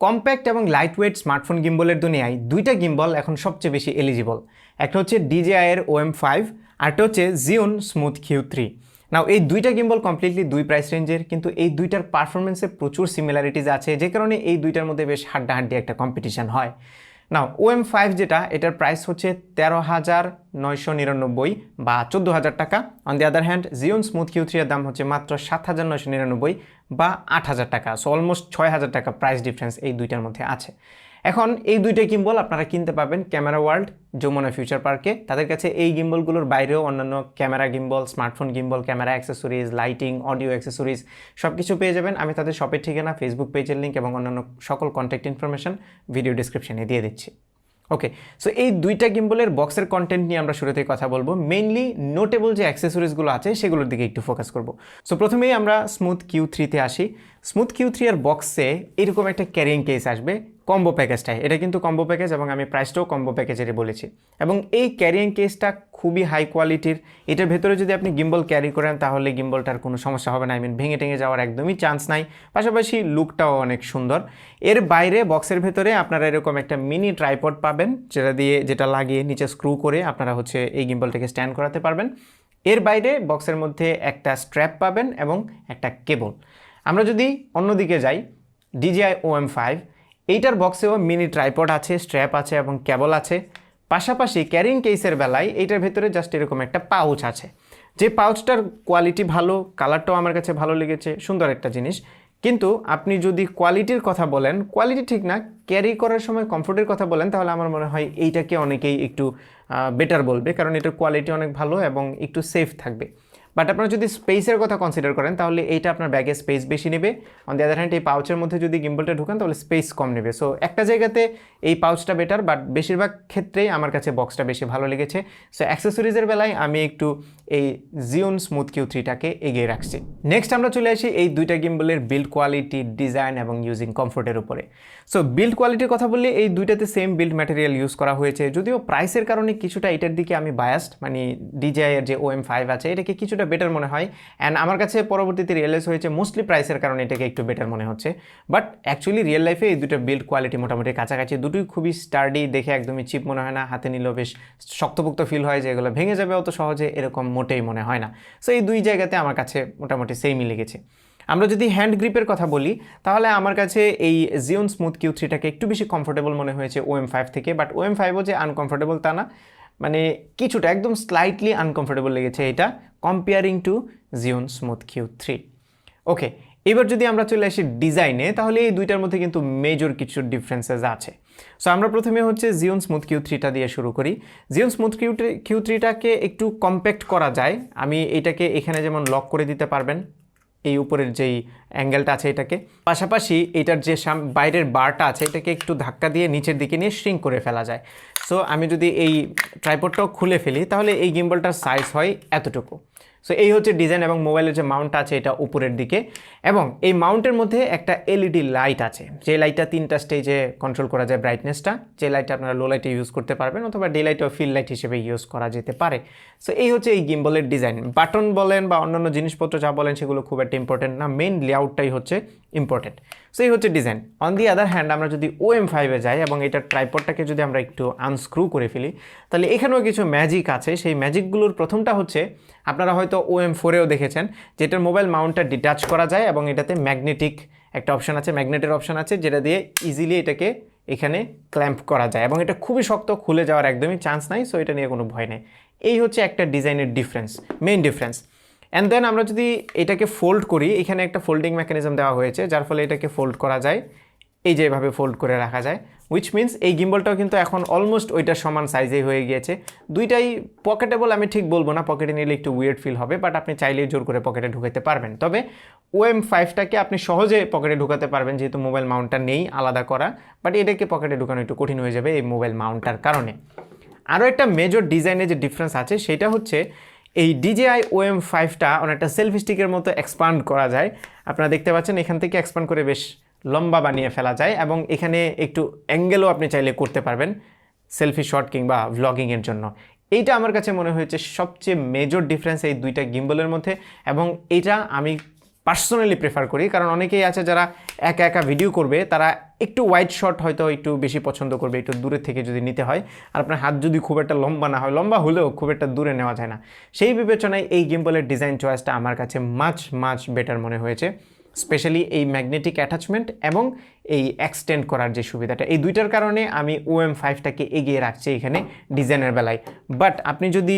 Compact এবং light weight smartphone গিম্বলের দুনিয়ায় দুইটা গিম্বল এখন সবচেয়ে বেশি এলিজিবল একটা হচ্ছে ডিজেআই এর ওএম ফাইভ আরটা হচ্ছে জিওন স্মুথ কিউ থ্রি নাও এই দুইটা গিম্বল কমপ্লিটলি দুই প্রাইস রেঞ্জের কিন্তু এই দুইটার পারফরমেন্সে প্রচুর সিমিলারিটিজ আছে, যে কারণে এই দুইটার মধ্যে বেশ হাড্ডাহাড্ডি একটা কম্পিটিশান হয়। নাও ওএম ফাইভ যেটা, এটার প্রাইস হচ্ছে তেরো হাজার নয়শো নিরানব্বই বা চোদ্দ হাজার টাকা। On the other hand Zhiyun smooth Q three এর দাম হচ্ছে মাত্র সাত হাজার নয়শো নিরানব্বই বা আট হাজার টাকা। সো অলমোস্ট ছয় হাজার টাকা প্রাইস ডিফারেন্স এই দুইটার মধ্যে আছে। এখন এই দুইটা গিম্বল আপনারা কিনতে পাবেন ক্যামেরা ওয়ার্ল্ড, যমুনা ফিউচার পার্কে। তাদের কাছে এই গিম্বলগুলোর বাইরেও অন্যান্য camera gimbal smartphone gimbal camera accessories lighting audio accessories সব কিছু পেয়ে যাবেন। আমি তাদের শপের ঠিকানা ফেসবুক পেজের লিঙ্ক এবং অন্যান্য সকল কন্ট্যাক্ট ইনফরমেশন ভিডিও ডিসক্রিপশনে দিয়ে দিচ্ছি। ওকে সো এই দুইটা গিম্বলের বক্সের কন্টেন্ট নিয়ে আমরা শুরুতেই কথা বলব। মেইনলি নোটেবল যে অ্যাক্সেসরিজগুলো আছে, সেগুলোর দিকে একটু ফোকাস করব। সো প্রথমেই আমরা স্মুথ কিউ থ্রিতে আসি। স্মুথ কিউ থ্রি এর বক্সে এরকম একটা ক্যারিং কেস আসবে। কম্বো প্যাকেজটাই এটা কিন্তু কম্বো প্যাকেজ এবং আমি প্রাইসটাও কম্বো প্যাকেজেরই বলেছি। এবং এই ক্যারিং কেসটা খুবই হাই কোয়ালিটির এটার ভেতরে যদি আপনি গিম্বল ক্যারি করেন, তাহলে গিম্বলটার কোনো সমস্যা হবে না। আই মিন ভেঙে টেঙে যাওয়ার একদমই চান্স নাই। পাশাপাশি লুকটাও অনেক সুন্দর। এর বাইরে বক্সের ভেতরে আপনারা এরকম একটা মিনি ট্রাইপড পাবেন, যেটা দিয়ে, যেটা লাগিয়ে নিচে স্ক্রু করে আপনারা হচ্ছে এই গিম্বলটাকে স্ট্যান্ড করাতে পারবেন। এর বাইরে বক্সের মধ্যে একটা স্ট্র্যাপ পাবেন এবং একটা কেবল আমরা যদি অন্যদিকে যাই ডিজিআই ও এম ফাইভ এইটার বক্সেও মিনি ট্রাইপড আছে স্ট্র্যাপ আছে এবং কেবল আছে। পাশাপাশি ক্যারিং কেসের বেলায় এইটার ভেতরে জাস্ট এরকম একটা পাউচ আছে। যে পাউচটার কোয়ালিটি ভালো কালারটাও আমার কাছে ভালো লেগেছে, সুন্দর একটা জিনিস। কিন্তু আপনি যদি কোয়ালিটির কথা বলেন কোয়ালিটি ঠিক না ক্যারি করার সময় কমফোর্টের কথা বলেন, তাহলে আমার মনে হয় এইটাকে অনেকেই একটু বেটার বলবে। কারণ এটার কোয়ালিটি অনেক ভালো এবং একটু সেফ থাকবে। বাট আপনারা যদি স্পেসের কথা কনসিডার করেন, তাহলে এইটা আপনার ব্যাগে স্পেস বেশি নেবে। অন দি আদার হ্যান্ড এই পাউচের মধ্যে যদি গিম্বলটা ঢুকান, তাহলে স্পেস কম নেবে। সো একটা জায়গাতে এই পাউচটা বেটার বাট বেশিরভাগ ক্ষেত্রেই আমার কাছে বক্সটা বেশি ভালো লেগেছে। সো অ্যাক্সেসরিজের বেলায় আমি একটু এই জিওন স্মুথ কিউ থ্রিটাকে এগিয়ে রাখছি। নেক্সট আমরা চলে আসি এই দুইটা গিম্বলের বিল্ড কোয়ালিটি ডিজাইন এবং ইউজিং কমফোর্টের উপরে। সো বিল্ড কোয়ালিটির কথা বললে এই দুইটাতে সেম বিল্ড ম্যাটেরিয়াল ইউজ করা হয়েছে। যদিও প্রাইসের কারণে কিছুটা এটার দিকে আমি বায়াসড মানে ডিজিআই এর যে ও এম ফাইভ আছে, এটাকে কিছুটা বেটার মনে হয়। অ্যান্ড আমার কাছে পরবর্তীতে রিয়েলাইজ হয়েছে মোস্টলি প্রাইসের কারণে এটাকে একটু বেটার মনে হচ্ছে। বাট অ্যাকচুয়ালি রিয়েল লাইফে এই দুটো বিল্ড কোয়ালিটি মোটামুটি কাছাকাছি। দুটোই খুবই স্টার্ডি দেখে একদমই চিপ মনে হয় না। হাতে নিলেও বেশ শক্তপোক্ত ফিল হয় যে এগুলো ভেঙে যাবে অত সহজে, এরকম মোটেই মনে হয় না। সো এই দুই জায়গাতে আমার কাছে মোটামুটি সেমই লেগেছে। আমরা যদি হ্যান্ড গ্রিপের কথা বলি, তাহলে আমার কাছে এই জিওন স্মুথ কিউ থ্রিটাকে একটু বেশি কমফোর্টেবল মনে হয়েছে ওএম ফাইভ থেকে। বাট ও এম ফাইভও যে আনকমফোর্টেবল তা না মানে কিছুটা, একদম স্লাইটলি আনকমফোর্টেবল লেগেছে এটা। Comparing to Zhiyun smooth Q three okay এবার যদি আমরা চলে আসি ডিজাইনে তাহলে এই দুইটার মধ্যে কিন্তু মেজর কিছু ডিফারেন্সেস আছে। সো আমরা প্রথমে হচ্ছে জিওন স্মুথ কিউ থ্রিটা দিয়ে শুরু করি। জিওন স্মুথ কিউ কিউ থ্রিটাকে একটু কম্প্যাক্ট করা যায়। আমি এটাকে এখানে যেমন লক করে দিতে পারবেন। এই উপরের যেই অ্যাঙ্গেলটা আছে এটাকে। পাশাপাশি এটার যে বাইরের বারটা আছে, এটাকে একটু ধাক্কা দিয়ে নিচের দিকে নিয়ে শ্রিঙ্ক করে ফেলা যায়। সো আমি যদি এই ট্রাইপডটাও খুলে ফেলি, তাহলে এই গিম্বলটার সাইজ হয় এতটুকু। সো এই হচ্ছে ডিজাইন এবং মোবাইলের যে মাউন্ট আছে, এটা উপরের দিকে। এবং এই মাউন্টের মধ্যে একটা এলইডি লাইট আছে। যে লাইটটা তিনটা স্টেজে কন্ট্রোল করা যায় ব্রাইটনেসটা যে লাইটটা আপনারা লো লাইটে ইউজ করতে পারবেন অথবা ডে লাইট ও ফিল লাইট হিসেবে ইউজ করা যেতে পারে। সো এই হচ্ছে এই গিম্বলের ডিজাইন বাটন বলেন বা অন্যান্য জিনিসপত্র যা বলেন, সেগুলো খুব একটা ইম্পর্টেন্ট না। মেইন লেআউটটাই হচ্ছে ইম্পর্টেন্ট সো এই হচ্ছে design on the other hand আমরা যদি ও এম ফাইভে যাই এবং এটার ট্রাইপডটাকে যদি আমরা একটু আনস্ক্রু করে ফেলি, তাহলে এখানেও কিছু ম্যাজিক আছে। সেই ম্যাজিকগুলোর প্রথমটা হচ্ছে, আপনারা হয়তো ও এম ফোরেও দেখেছেন, যেটার মোবাইল মাউন্টটা ডিটাচ করা যায় এবং এটাতে ম্যাগনেটিক একটা অপশান আছে ম্যাগনেটের অপশান আছে, যেটা দিয়ে ইজিলি এটাকে এখানে ক্ল্যাম্প করা যায় এবং এটা খুবই শক্ত, খুলে যাওয়ার একদমই চান্স নাই সো এটা নিয়ে কোনো ভয় নেই। এই হচ্ছে একটা ডিজাইনের difference main difference and then আমরা যদি এটাকে ফোল্ড করি, এখানে একটা ফোল্ডিং মেকানিজম দেওয়া হয়েছে, যার ফলে এটাকে ফোল্ড করা যায়। এই যে এভাবে ফোল্ড করে রাখা যায়। উইচ মিন্স এই গিম্বলটাও কিন্তু এখন অলমোস্ট ওইটার সমান সাইজেই হয়ে গিয়েছে। দুইটাই পকেটেবল আমি ঠিক বলব না পকেটে নিলে একটু উইয়ার্ড ফিল হবে বাট আপনি চাইলেই জোর করে পকেটে ঢুকাতে পারবেন। তবে ও এম ফাইভটাকে আপনি সহজে পকেটে ঢুকাতে পারবেন, যেহেতু মোবাইল মাউন্টটা নেই, আলাদা করা বাট এটাকে পকেটে ঢুকানো একটু কঠিন হয়ে যাবে এই মোবাইল মাউন্টটার কারণে। আরও একটা মেজর ডিজাইনের যে ডিফারেন্স আছে, সেটা হচ্ছে এই ডিজেআই ও এম ফাইভটা অনেকটা সেলফি স্টিকের মতো এক্সপান্ড করা যায়। আপনারা দেখতে পাচ্ছেন এখান থেকে এক্সপান্ড করে বেশ লম্বা বানিয়ে ফেলা যায় এবং এখানে একটু অ্যাঙ্গেলও আপনি চাইলে করতে পারবেন সেলফি শট কিংবা ভ্লগিংয়ের জন্য। এইটা আমার কাছে মনে হয়েছে সবচেয়ে মেজর ডিফারেন্স এই দুইটা গিম্বলের মধ্যে এবং এইটা আমি পার্সোনালি প্রেফার করি কারণ অনেকেই আছে যারা একা একা ভিডিও করবে, তারা একটু ওয়াইড শট হয়তো একটু বেশি পছন্দ করবে, একটু দূরে থেকে যদি নিতে হয়। আর আপনার হাত যদি খুব একটা লম্বা না হয়, লম্বা হলেও খুব একটা দূরে নেওয়া যায় না। সেই বিবেচনায় এই গিম্বলের ডিজাইন চয়েসটা আমার কাছে মাচ মাচ বেটার মনে হয়েছে। স্পেশালি এই ম্যাগনেটিক অ্যাটাচমেন্ট এবং এই এক্সটেন্ড করার যে সুবিধাটা। এই দুইটার কারণে আমি ওএম ফাইভটাকে এগিয়ে রাখছি এখানে ডিজাইনের বেলায়। বাট আপনি যদি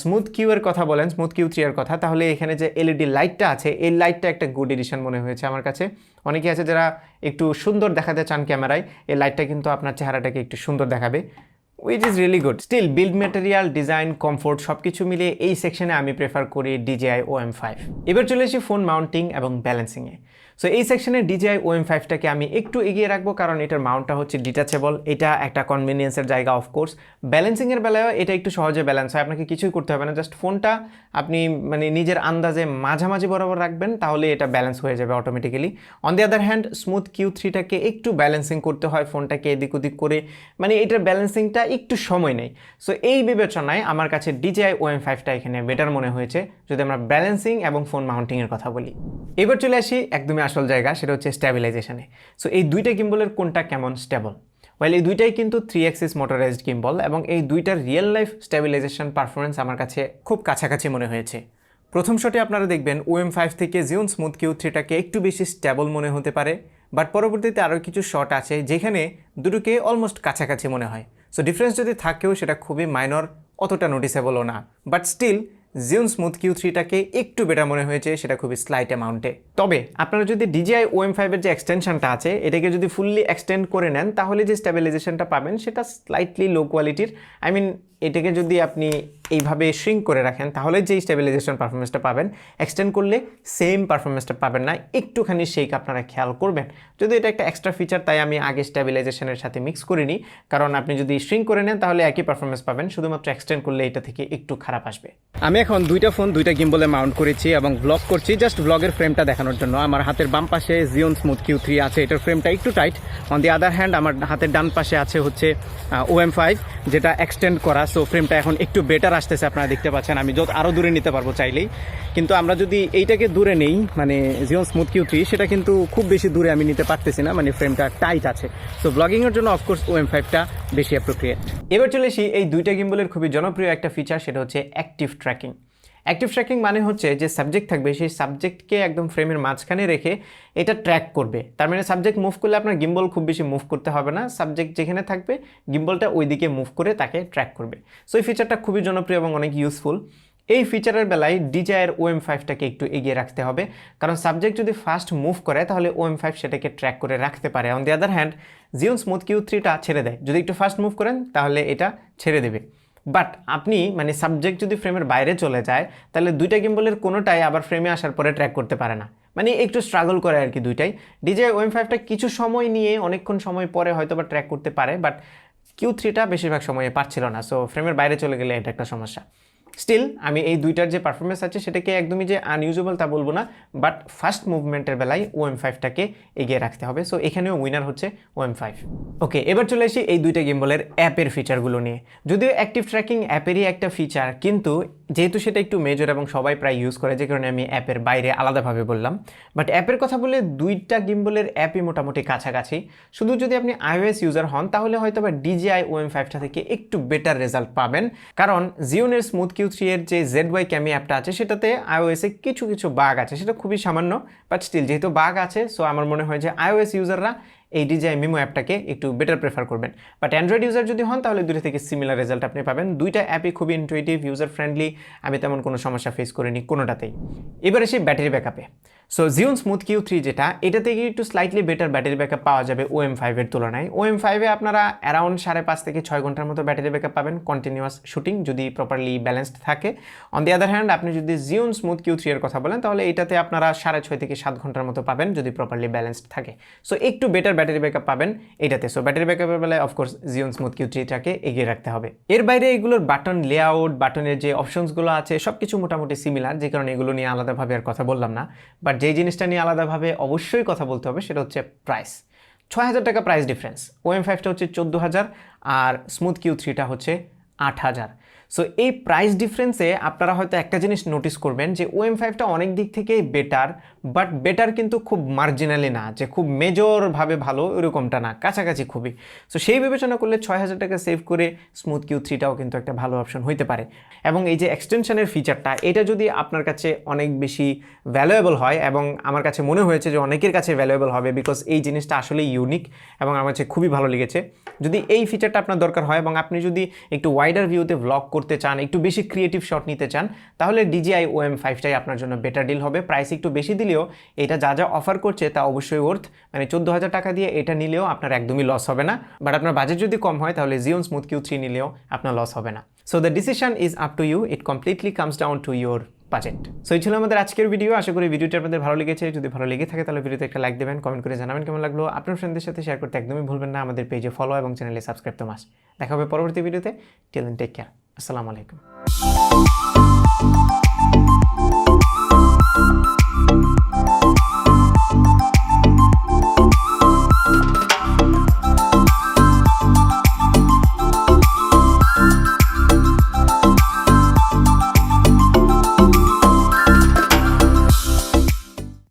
স্মুথ কিউয়ের কথা বলেন স্মুথ কিউ থ্রি এর কথা, তাহলে এখানে যে এলইডি লাইটটা আছে, এই লাইটটা একটা গুড এডিশন মনে হয়েছে আমার কাছে। অনেকে আছে যারা একটু সুন্দর দেখাতে চান ক্যামেরায়, এই লাইটটা কিন্তু আপনার চেহারাটাকে একটু সুন্দর দেখাবে। Which is really good still build material design comfort সব কিছু মিলে এই সেকশনে আমি প্রেফার করি ডিজিআই ও এম ফাইভ এবার চলে এসেছি ফোন মাউন্টিং এবং ব্যালেন্সিংয়ে সো এই সেকশনে ডিজিআই ও এম ফাইভটাকে আমি একটু এগিয়ে রাখব কারণ এটার মাউন্টটা হচ্ছে ডিটাচেবল এটা একটা কনভিনিয়েন্সের জায়গা অফকোর্স ব্যালেন্সিংয়ের বেলায়ও এটা একটু সহজে ব্যালেন্স হয়। আপনাকে কিছুই করতে হবে না। জাস্ট ফোনটা আপনি মানে নিজের আন্দাজে মাঝামাঝি বরাবর রাখবেন, তাহলে এটা ব্যালেন্স হয়ে যাবে automatically on the other hand smooth Q থ্রিটাকে একটু ব্যালেন্সিং করতে হয় ফোনটাকে এদিক ওদিক করে। মানে এটার ব্যালেন্সিংটা একটু সময় নেই সো এই বিবেচনায় আমার কাছে ডিজিআই ও এম ফাইভটা এখানে বেটার মনে হয়েছে। যদি আমরা ব্যালেন্সিং এবং ফোন মাউন্টিংয়ের কথা বলি। এবার চলে আসি একদমই আসল জায়গা সেটা হচ্ছে স্ট্যাবিলাইজেশনে সো এই দুইটা গিম্বলের কোনটা কেমন স্টেবল ওয়েল এই দুইটাই কিন্তু থ্রি অ্যাক্সিস মোটরাইজড গিম্বল এবং এই দুইটার রিয়েল লাইফ স্ট্যাবিলাইজেশন পারফরমেন্স আমার কাছে খুব কাছাকাছি মনে হয়েছে। প্রথম শটে আপনারা দেখবেন ওএম ফাইভ থেকে জিওন স্মুথ কিউ থ্রিটাকে একটু বেশি স্টেবল মনে হতে পারে বাট পরবর্তীতে আরও কিছু শট আছে যেখানে দুটোকে অলমোস্ট কাছাকাছি মনে হয়। সো ডিফারেন্স যদি থাকেও সেটা খুবই মাইনর অতটা নোটিসেবলও না। But still Zhiyun smooth Q থ্রিটাকে একটু বেটার মনে হয়েছে, সেটা খুবই স্লাইট অ্যামাউন্টে তবে আপনারা যদি ডিজিআই ও এম ফাইভের যে এক্সটেনশনটা আছে, এটাকে যদি ফুললি এক্সটেন্ড করে নেন, তাহলে যে স্টেবিলাইজেশনটা পাবেন, সেটা স্লাইটলি লো কোয়ালিটির আই মিন এটাকে যদি আপনি এইভাবে শ্রিঙ্ক করে রাখেন, তাহলে যেই স্টেবিলাইজেশন পারফরমেন্সটা পাবেন এক্সটেন্ড করলে সেম পারফরমেন্সটা পাবেন না। একটুখানি শেক আপনারা খেয়াল করবেন। যদি এটা একটা এক্সট্রা ফিচার তাই আমি আগে স্টেবিলাইজেশনের সাথে মিক্স করিনি। কারণ আপনি যদি শ্রিঙ্ক করে নেন, তাহলে একই পারফরমেন্স পাবেন। শুধুমাত্র এক্সটেন্ড করলে এটা থেকে একটু খারাপ আসবে। আমি এখন দুইটা ফোন দুইটা গিম্বলে মাউন্ট করেছি এবং ব্লগ করছি। জাস্ট ব্লগের ফ্রেমটা দেখানোর জন্য। আমার হাতের বাম পাশে জিওন স্মুথ কিউ থ্রি আছে। এটার ফ্রেমটা একটু tight on the other hand আমার হাতের ডান পাশে আছে হচ্ছে ও এম ফাইভ যেটা এক্সটেন্ড করা সো ফ্রেমটা এখন একটু বেটার আসতেছে, আপনারা দেখতে পাচ্ছেন। আমি যত আরও দূরে নিতে পারব চাইলেই। কিন্তু আমরা যদি এইটাকে দূরে নেই মানে জিওন স্মুথ কিউ থ্রি সেটা কিন্তু খুব বেশি দূরে আমি নিতে পারতেছি না মানে ফ্রেমটা টাইট আছে। সো ব্লগিংয়ের জন্য অফকোর্স ও এম ফাইভটা বেশি অ্যাপ্রোপ্রিয়েট এবার চলে আসি এই দুইটা গিম্বলের খুবই জনপ্রিয় একটা ফিচার সেটা হচ্ছে অ্যাক্টিভ ট্র্যাকিং অ্যাক্টিভ ট্র্যাকিং মানে হচ্ছে যে সাবজেক্ট থাকবে, সেই সাবজেক্টকে একদম ফ্রেমের মাঝখানে রেখে এটা ট্র্যাক করবে। তার মানে সাবজেক্ট মুভ করলে আপনার গিম্বল খুব বেশি মুভ করতে হবে না। সাবজেক্ট যেখানে থাকবে গিম্বলটা ওই দিকে মুভ করে তাকে ট্র্যাক করবে। সো এই ফিচারটা খুবই জনপ্রিয় এবং অনেক ইউজফুল এই ফিচারের বেলায় ডিজায়ের ও এম ফাইভটাকে একটু এগিয়ে রাখতে হবে। কারণ সাবজেক্ট যদি ফাস্ট মুভ করে, তাহলে ও এম ফাইভ সেটাকে ট্র্যাক করে রাখতে পারে। On the other hand Zhiyun smooth Q থ্রিটা ছেড়ে দেয়। যদি একটু ফাস্ট মুভ করেন, তাহলে এটা ছেড়ে দেবে। বাট আপনি মানে সাবজেক্ট যদি ফ্রেমের বাইরে চলে যায়, তাহলে দুইটা গিম্বলের কোনোটাই আবার ফ্রেমে আসার পরে ট্র্যাক করতে পারে না। মানে একটু স্ট্রাগল করে আর কি দুইটাই। ডিজে ওয়েম ফাইভটা কিছু সময় নিয়ে, অনেকক্ষণ সময় পরে হয়তো বা ট্র্যাক করতে পারে বাট কিউ থ্রিটা বেশিরভাগ সময়ে পারছিল না। সো ফ্রেমের বাইরে চলে গেলে এটা একটা সমস্যা। স্টিল আমি এই দুইটার যে পারফরমেন্স আছে, সেটাকে একদমই যে আনইউজেবল তা বলব না বাট ফার্স্ট মুভমেন্টের বেলায় ও এম ফাইভটাকে এগিয়ে রাখতে হবে। সো এখানেও উইনার হচ্ছে ও এম ফাইভ ওকে এবার চলে আসি এই দুইটা গেমবলের অ্যাপের ফিচারগুলো নিয়ে। যদিও অ্যাক্টিভ ট্র্যাকিং অ্যাপেরই একটা ফিচার কিন্তু যেহেতু সেটা একটু মেজর এবং সবাই প্রায় ইউজ করে, যে কারণে আমি অ্যাপের বাইরে আলাদাভাবে বললাম। বাট অ্যাপের কথা বলে দুইটা গিম্বলের অ্যাপই মোটামুটি কাছাকাছি। শুধু যদি আপনি আইওএস ইউজার হন, তাহলে হয়তো বা ডিজিআই ও এম ফাইভটা থেকে একটু বেটার রেজাল্ট পাবেন। কারণ জিওনের স্মুথ কিউ থ্রি এর যে জেড ওয়াই ক্যামি অ্যাপটা আছে, সেটাতে আইওএসে কিছু কিছু বাগ আছে। সেটা খুবই সামান্য বাট স্টিল যেহেতু বাগ আছে সো আমার মনে হয় যে আইওএস ইউজাররা এই ডিজাই মিমো অ্যাপটাকে একটু বেটার প্রেফার করবেন। বাট অ্যান্ড্রয়েড ইউজার যদি হন, তাহলে দুটো থেকে সিমিলার রেজাল্ট আপনি পাবেন। দুইটা অ্যাপই খুবই ইন্টুইটিভ ইউজার ফ্রেন্ডলি আমি তেমন কোনো সমস্যা ফেস করিনি কোনোটাতেই। এবার এসে battery ব্যাকআপে so Zhiyun smooth Q three যেটা, এটা থেকে একটু স্লাইটলি বেটার ব্যাটারি ব্যাকআপ পাওয়া যাবে ও এম ফাইভের তুলনায়। ও এম ফাইভে আপনারা অ্যারাউন্ড সাড়ে পাঁচ থেকে ছয় ঘণ্টার মতো ব্যাটারি ব্যাকআপ পাবেন কন্টিনিউয়াস শুটিং যদি প্রপারলি ব্যালেন্সড থাকে। অন দি আদার হ্যান্ড আপনি যদি জিওন স্মুথ কিউ থ্রি এর কথা বলেন, তাহলে এটাতে আপনারা সাড়ে ছয় থেকে সাত ঘণ্টার মতো পাবেন যদি প্রপারলি ব্যালেন্সড থাকে। সো একটু বেটার ব্যাটারি ব্যাকআপ পাবেন এটাতে সো ব্যাটারি ব্যাকআপের বেলায় of course Zhiyun smooth Q থ্রিটাকে এগিয়ে রাখতে হবে। এর বাইরে এগুলোর বাটন লেআউট বাটনের যে অপশনসগুলো আছে সব কিছু মোটামুটি সিমিলার যে কারণে এগুলো নিয়ে আলাদাভাবে আর কথা বললাম না। বাট যেই জিনিসটা নিয়ে আলাদাভাবে অবশ্যই কথা বলতে হবে, সেটা হচ্ছে প্রাইস ছয় হাজার টাকা প্রাইস ডিফারেন্স ও এম ফাইভটা হচ্ছে চোদ্দ হাজার আর স্মুথ কিউ থ্রিটা হচ্ছে আট হাজার। সো এই প্রাইস ডিফারেন্সে আপনারা হয়তো একটা জিনিস নোটিস করবেন যে ওএম ফাইভটা অনেক দিক থেকেই বেটার বাট বেটার কিন্তু খুব মার্জিনালি না, যে খুব মেজরভাবে ভালো এরকমটা না, কাছাকাছি খুবই। সো সেই বিবেচনা করলে ছয় হাজার টাকা সেভ করে স্মুথ কিউ থ্রিটাও কিন্তু একটা ভালো অপশন হইতে পারে। এবং এই যে এক্সটেনশনের ফিচারটা এটা যদি আপনার কাছে অনেক বেশি ভ্যালুয়েবল হয়, এবং আমার কাছে মনে হয়েছে যে অনেকের কাছে ভ্যালুয়েবল হবে বিকজ এই জিনিসটা আসলেই ইউনিক এবং আমার কাছে খুবই ভালো লেগেছে। যদি এই ফিচারটা আপনার দরকার হয়, এবং আপনি যদি একটু ওয়াইডার ভিউতে ব্লগ করতে চান, একটু বেশি ক্রিয়েটিভ শট নিতে চান, তাহলে ডিজিআই ও এম ফাইভটাই আপনার জন্য বেটার ডিল হবে। প্রাইস একটু বেশি দিলেও এটা যা যা অফার করছে তা অবশ্যই ওর্থ মানে চোদ্দ হাজার টাকা দিয়ে এটা নিলেও আপনার একদমই লস হবে না। বাট আপনার বাজেট যদি কম হয়, তাহলে জিওন স্মুথ কিউ থ্রি নিলেও আপনার লস হবে না। So the decision is up to you it completely comes down to your budget so এই ছিল আমাদের আজকের ভিডিও আশা করি ভিডিওটি আপনাদের ভালো লেগেছে। যদি ভালো লেগে থাকে, তাহলে ভিডিওতে একটা লাইক দেবেন কমেন্ট করে জানাবেন কেমন লাগল। আপনার ফ্রেন্ডদের সাথে শেয়ার করতে একদমই ভুলবেন না। আমাদের পেজে ফলো এবং চ্যানেলে সাবস্ক্রাইব তো মাস দেখা হবে পরবর্তী ভিডিওতে টিল টেক কেয়ার আসসালামু আলাইকুম।